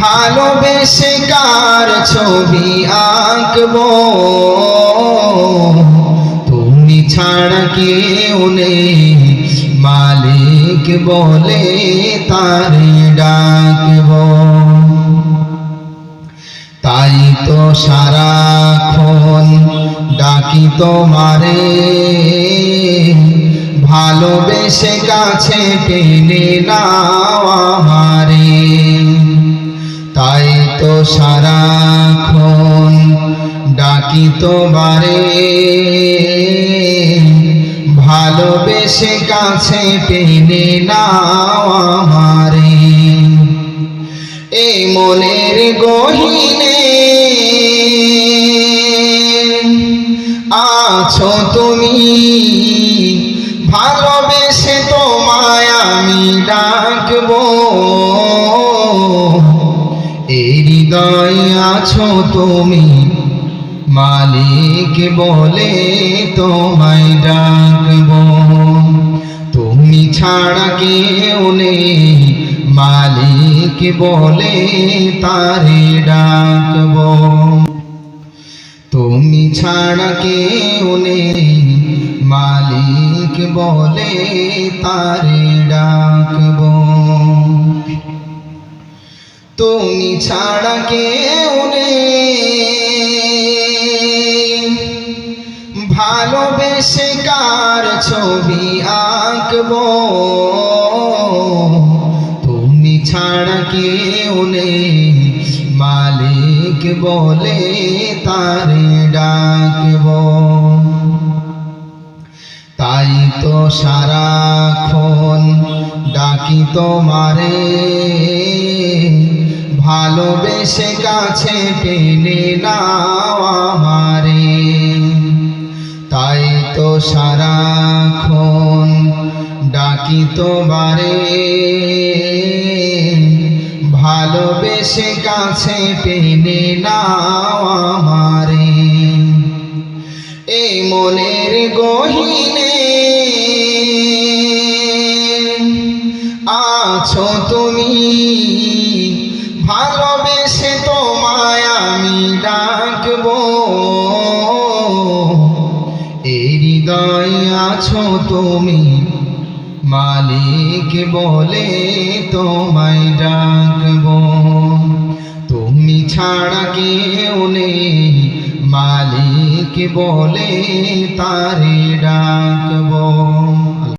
ভালোবেসে কার ছবি আঁকব? তুমি ছাড়া কেউ নেই, মালিক বলে তার ডাকব। তাই তো সারাক্ষণ ডাকি তোমারে, ভালোবেসে কাছে টেনে নাও আমারে। তো সারাক্ষণ ডাকি তোমারে ভালোবেসে কাছে টেনে নাও আমারে। এই মনের গহিনে আছো তুমি। ভালোবেসে তোমায় আমি ডাকবো। হৃদয় আছো তুমি। মালিক বলে তোমায় ডাকবো। তুমি ছাড়া কেউ নেই। মালিক বলে তারে ডাকব। তুমি ছাড়া কেউ নেই। মালিক বলে তারে ডাকব। তুমি ছাড়া কেউ ভালোবেসে কার ছবি আঁকব? তুমি ছাড়া কেউ নেই। মালিক বলে তারে ডাকব। তাই তো সারাক্ষণ ডাকি তোমারে। ভালোবেসে কাছে টেনে নাও আমারে। তাই তো সারাক্ষণ ডাকি তোমারে। ভালোবেসে কাছে টেনে নাও আমারে। ভালোবেসে তোমায় আমি ডাকবো। হৃদয় আছো তুমি, মালিক বলে তোমায় ডাকবো। তুমি ছাড়া কেউ নেই, মালিক বলে তারে ডাকবো।